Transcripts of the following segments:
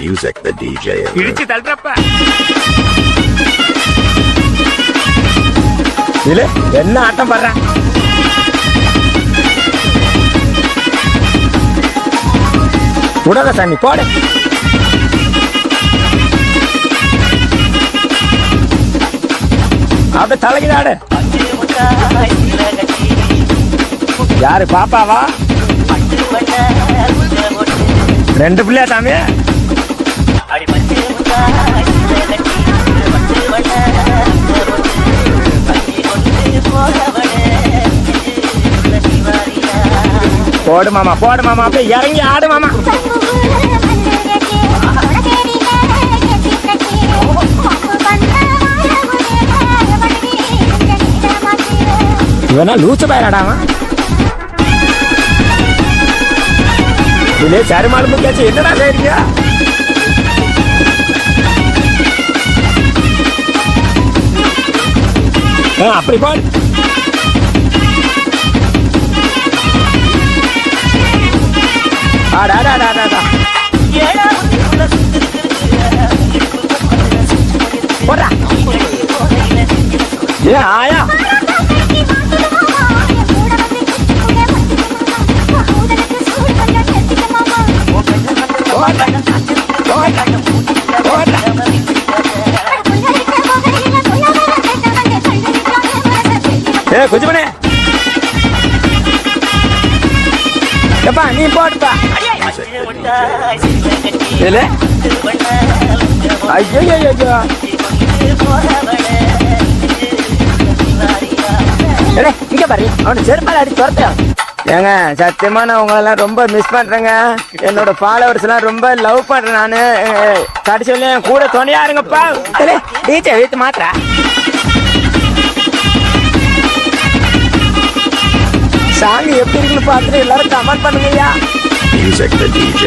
Music the DJ. இடிச்சு தள்ளுறப்ப. இல்ல என்ன ஆட்டம் பண்ற? விடாத சாமி போடு. அப்படியே தலைக்குதாடு யாரு பாப்பாவா? ரெண்டு பிள்ளையா சாமி? போடு மாமா போடு மாமா அப்படியே இறங்கி ஆடு மாமா. இவனா லூச்ச பயிராடாமா இல்லே சருமாலும் முக்கியாச்சு என்னடா செய்றீங்க? ஆ, அப்படி போடு ஆடா ஆடா ஆடா ஆடா போடா ஏ ஆயா ஏ குஜிமனே எப்பா நீ போடுப்பா இல்ல ஐயோ ஐயோ ஐயோ ஏடே, இங்க பாரு. அவனை செருப்பால அடி துரத்த ஏங்க சத்தியமா நான் உங்களெல்லாம் ரொம்ப மிஸ் பண்றேங்க. என்னோட ஃபாலோவர்ஸ் எல்லாம் ரொம்ப லவ் பண்றேன் நானு. அஹ், கடைசி என் கூட துணையா இருங்கப்பா. டீச்சர் வீட்டு மாத்திரா சாங் எப்படி இருக்குன்னு பார்த்துட்டு எல்லாரும் கமெண்ட் பண்ணுங்கய்யா. Music the DJ.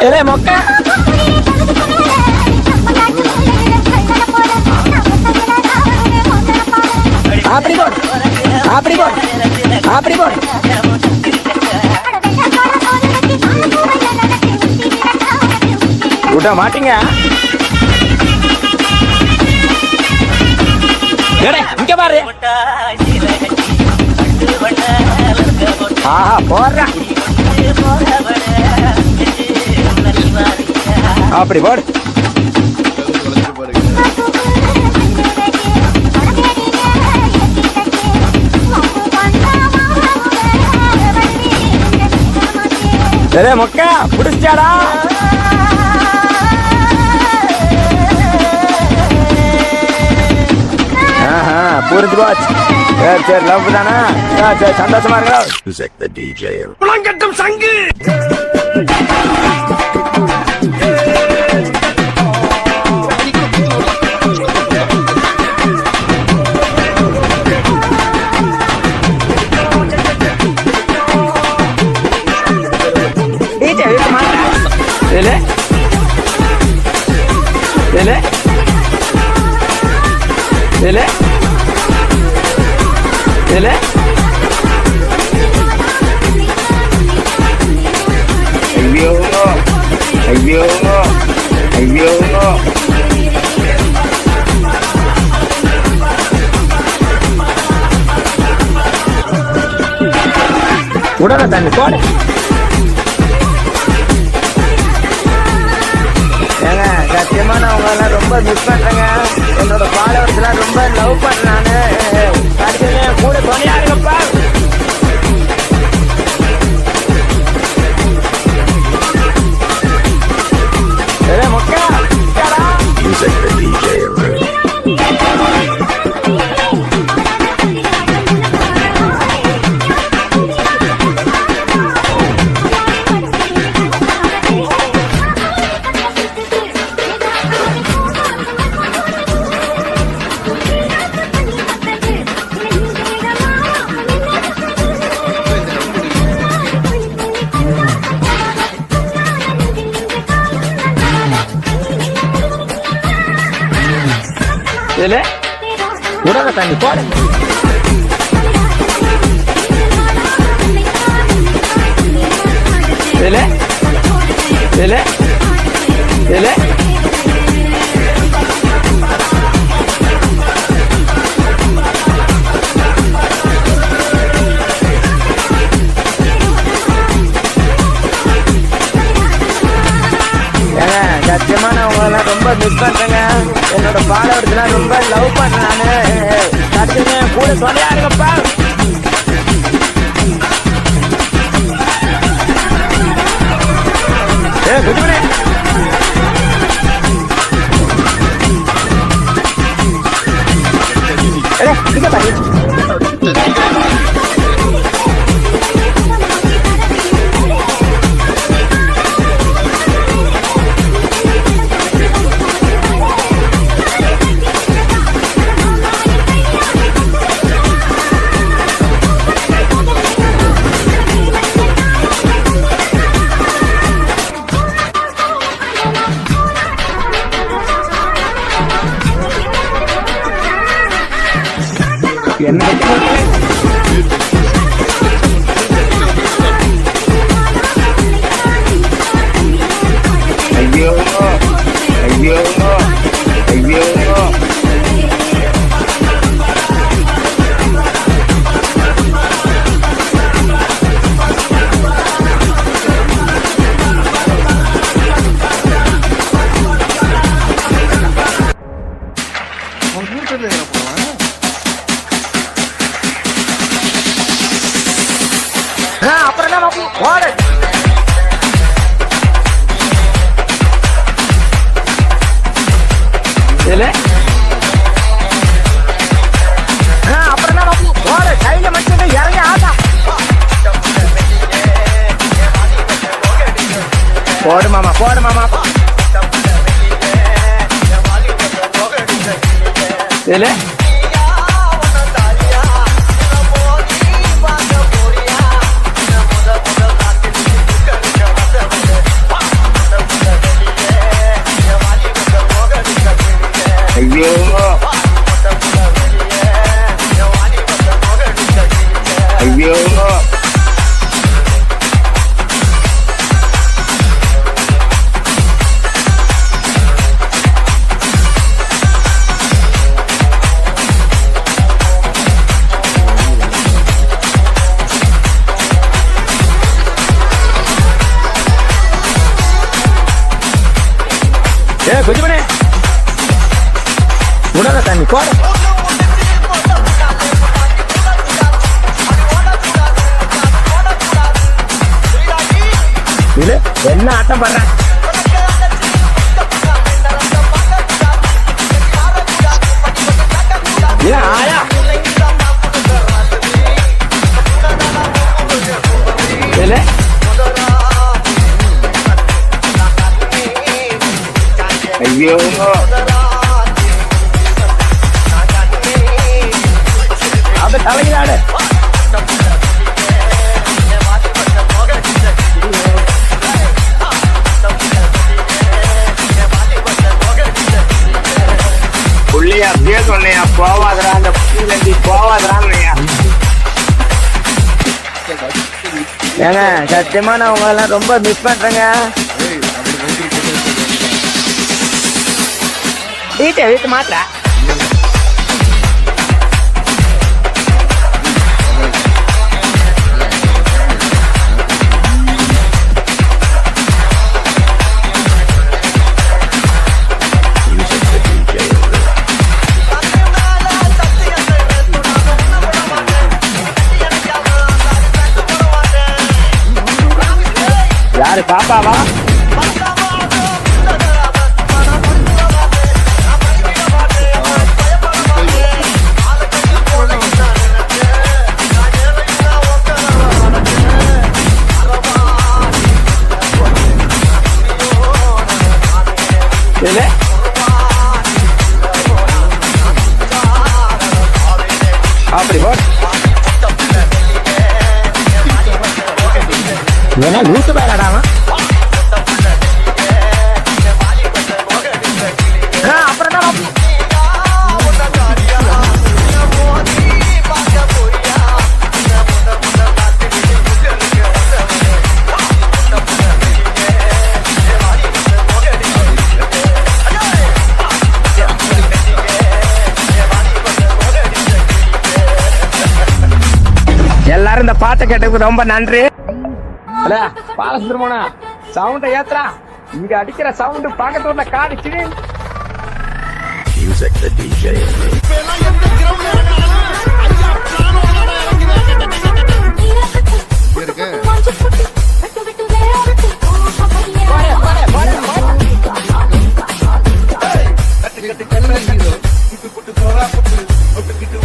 ஏலே மொக்க. அப்படி போடு. அப்படி போடு. அப்படி போடு. விட மாட்டீங்க. இங்க பாரு. ஆஹா போடுற. அப்படி போடு. ஏலே மொக்க புடிச்சாடா புரிஞ்சு போச்சு சரி சரி லவ் தானே? சரி சந்தோஷமா இருக்கா சங்கு! உடனே தண்ணி போடு ஏங்க சத்தியமா நான் உங்களெல்லாம் ரொம்ப மிஸ் பண்றேங்க. என்னோட ஃபாலோவர்ஸ் எல்லாம் ரொம்ப லவ் பண்றேன் நானு. கூட துணையா இருங்கப்பா. இதுல உடலை தண்ணி போடுங்க இதுல இதுல இதுல. சத்தியமா ரொம்ப மிஸ் பண்ணுறேங்க என்னோட ஃபாலோவர்ஸ்லாம் ரொம்ப லவ் பண்றேன் நானு. கூட சொல்லியா இருங்கப்பா ஏ குஜுமணி ஏ இங்க பாரு. ஆ, அப்புறம் என்ன பாப்பு? ஓடு. இதுல? ஆ, அப்புறம் என்ன பாப்பு? ஓடு. கையில மட்டும் இறங்கி ஆட்டா போடு மாமா போடு மாமா இதுல ஐயோ ஐயோ என்ன ஆட்டம் பண்ற? ஐயோ. ஏங்க சத்தியமா நான் உங்க எல்லாம் ரொம்ப மிஸ் பண்றேங்க. வீட்டை வீட்டு மாத்திர யாரு பாப்பாவா? இல்ல அப்படி போட் ஏன்னா எல்லாரும் இந்த பாட்டை கேட்டதுக்கு ரொம்ப நன்றி. பாலசுந்தரமோனா சவுண்ட ஏத்துறா இங்க அடிக்கிற சவுண்ட் பக்கத்துல உள்ள காடு கிளி. மியூசிக் தி டிஜே கட்டு கட்டு கட்டு கட்டு புட்டு புட்டு புட்டு புட்டு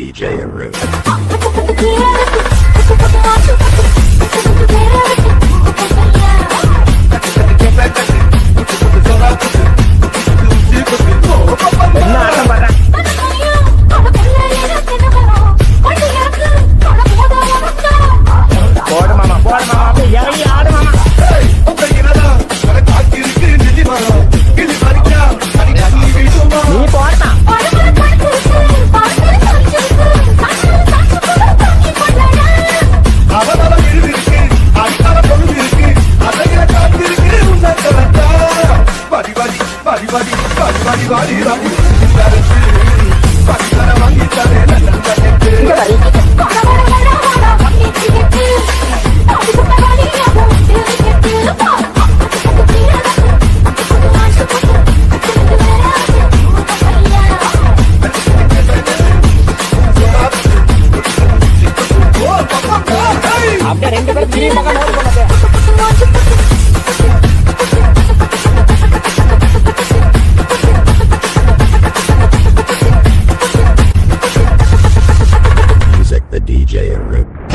DJ Aru.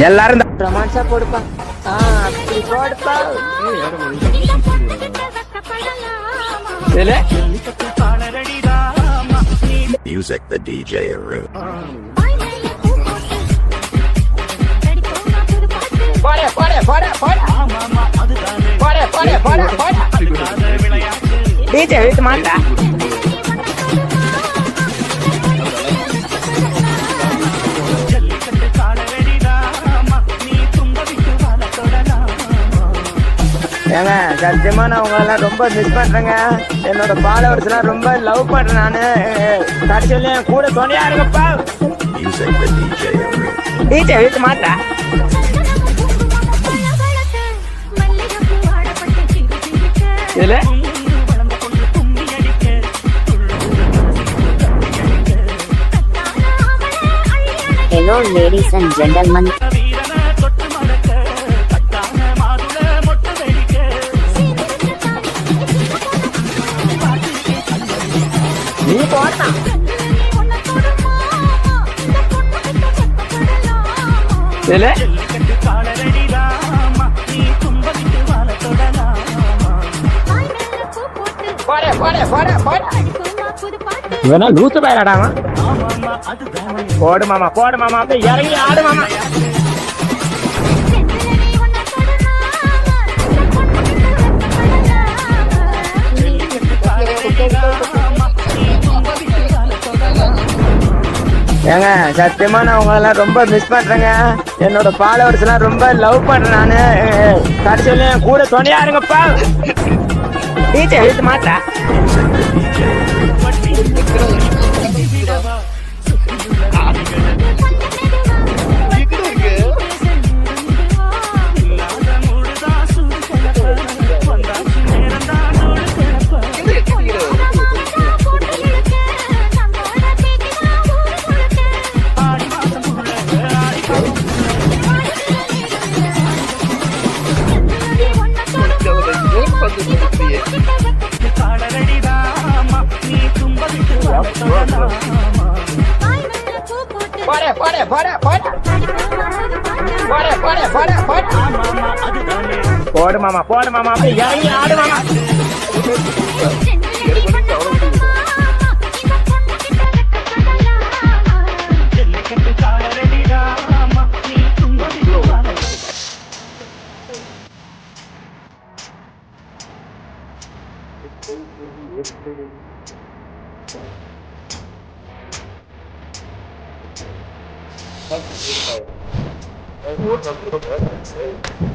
எல்லாரும் ரொமான்ஸா போடுப்பா. ஆ அப்படி போடுப்பா. Music the DJ போடு போடு போடு போடு. போடு போடு போடு போடு. டிஜே வீட்டு மாட்டா. ஏங்க சத்தியமா நான் உங்களெல்லாம் ரொம்ப மிஸ் பண்றேங்க. என்னோட ஃபாலோவர்ஸ் எல்லாம் ரொம்ப லவ் பண்றேன் நானு. கடைசியில என் கூட துணையா இருங்கப்பா டீச்சர் வீட்டு மாட்டா. இதுல? Hello ladies and gentlemen. இதுல வேணா லூத்து போயிடாமா போடு மாமா போடு மாமா இறங்கி ஆடு மாமா. ஏங்க சத்தியமா நான் உங்களெல்லாம் ரொம்ப மிஸ் பண்றேங்க. என்னோட ஃபாலோவர்ஸ் எல்லாம் ரொம்ப லவ் பண்றேன் நானு. கடைசியில என் கூட துணையா இருங்கப்பா. டீச்சர் எழுத்து மாட்டா ફરે ફરે ફટ ફરે ફરે ફરે ફટ ફોડ મામા ફોડ મામા. આપણે યાર આડ મામા. say.